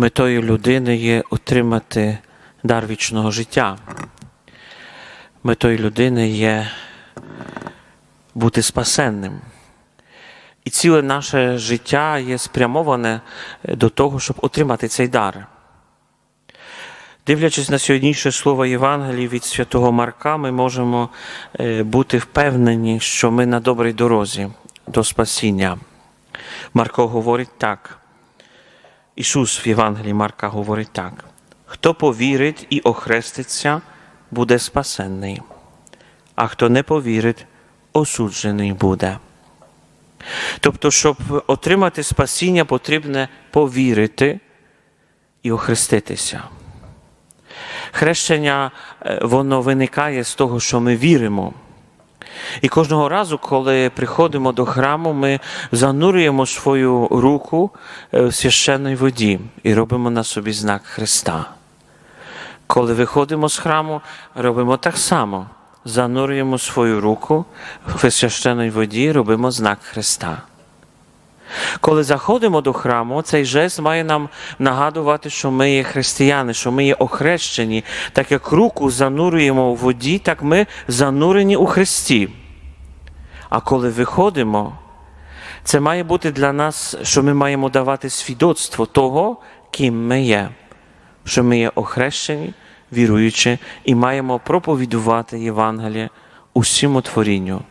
Метою людини є отримати дар вічного життя. Метою людини є бути спасенним. І ціле наше життя є спрямоване до того, щоб отримати цей дар. Дивлячись на сьогоднішнє слово Євангелії від святого Марка, ми можемо е, бути впевнені, що ми на добрій дорозі до спасіння. Марко говорить так. Ісус в Євангелії Марка говорить так: хто повірить і охреститься, буде спасенний, а хто не повірить, осуджений буде. Тобто, щоб отримати спасіння, потрібно повірити і охреститися. Хрещення е, воно виникає з того, що ми віримо. І кожного разу, коли приходимо до храму, ми занурюємо свою руку е, в священній воді і робимо на собі знак Христа. Коли виходимо з храму, робимо так само. Занурюємо свою руку в священній воді, робимо знак Христа. Коли заходимо до храму, цей жест має нам нагадувати, що ми є християни, що ми є охрещені. Так як руку занурюємо у воді, так ми занурені у Христі. А коли виходимо, це має бути для нас, що ми маємо давати свідоцтво того, ким ми є, що ми є охрещені, віруючи, і маємо проповідувати Євангеліє усьому творінню.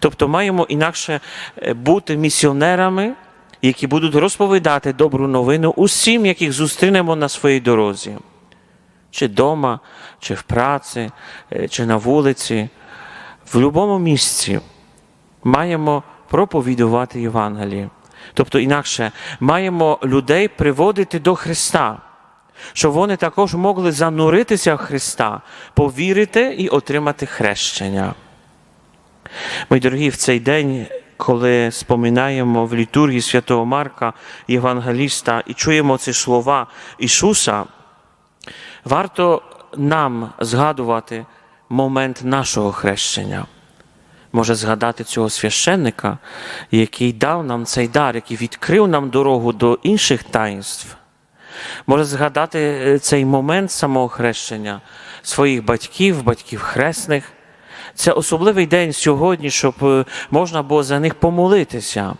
Тобто маємо інакше е, бути місіонерами, які будуть розповідати добру новину усім, яких зустрінемо на своїй дорозі, чи вдома, чи в праці, е, чи на вулиці, в будь-якому місці маємо проповідувати Євангеліє. Тобто, інакше маємо людей приводити до Христа, щоб вони також могли зануритися в Христа, повірити і отримати хрещення. Мої дорогі, в цей день, коли споминаємо в літургії святого Марка, Євангеліста, і чуємо ці слова Ісуса, варто нам згадувати момент нашого хрещення. Може згадати цього священника, який дав нам цей дар, який відкрив нам дорогу до інших таїнств. Може згадати е, цей момент самого хрещення своїх батьків, батьків хресних. Це особливий день сьогодні, щоб е, можна було за них помолитися.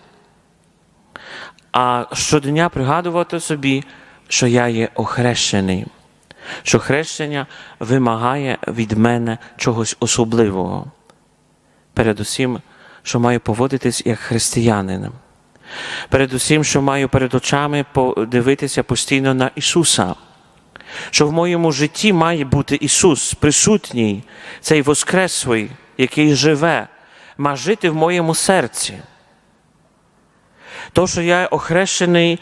А щодня пригадувати собі, що я є охрещений, що хрещення вимагає від мене чогось особливого. Передусім, що маю поводитись як християнин. Передусім, що маю перед очами подивитися постійно на Ісуса. Що в моєму житті має бути Ісус присутній, цей Воскреслий, який живе, має жити в моєму серці. То, що я охрещений,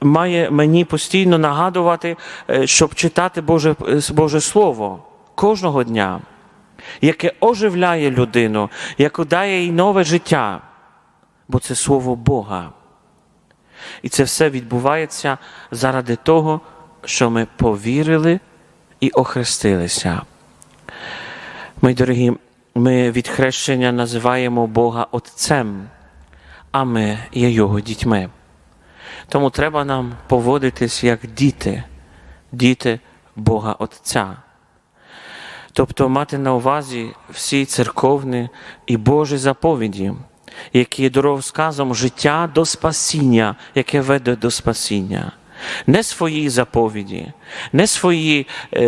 має мені постійно нагадувати, е, щоб читати Боже, Боже Слово кожного дня, яке оживляє людину, яке дає їй нове життя, бо це Слово Бога. І це все відбувається заради того, що ми повірили і охрестилися. Мої дорогі, ми від хрещення називаємо Бога Отцем, а ми є Його дітьми. Тому треба нам поводитись як діти, діти Бога Отця. Тобто мати на увазі всі церковні і Божі заповіді, які є дороговказом життя до спасіння, яке веде до спасіння. Не свої заповіді, не свої е,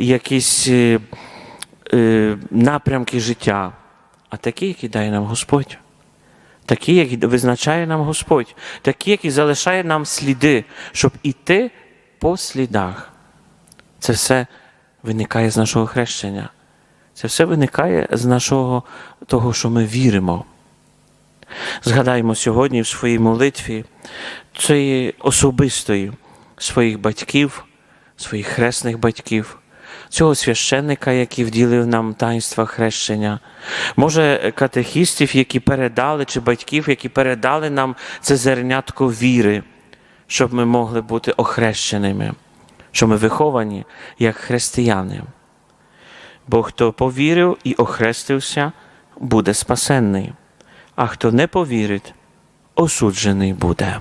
якісь е, е, напрямки життя, а такі, які дає нам Господь. Такі, які визначає нам Господь, такі, які залишає нам сліди, щоб іти по слідах. Це все виникає з нашого хрещення. Це все виникає з нашого того, що ми віримо. Згадаємо сьогодні в своїй молитві цієї особистої своїх батьків, своїх хресних батьків, цього священника, який вділив нам таїнства хрещення, може катехістів, які передали, чи батьків, які передали нам це зернятко віри, щоб ми могли бути охрещеними, що ми виховані як християни. Бо хто повірив і охрестився, буде спасенний, а хто не повірить, осуджений буде.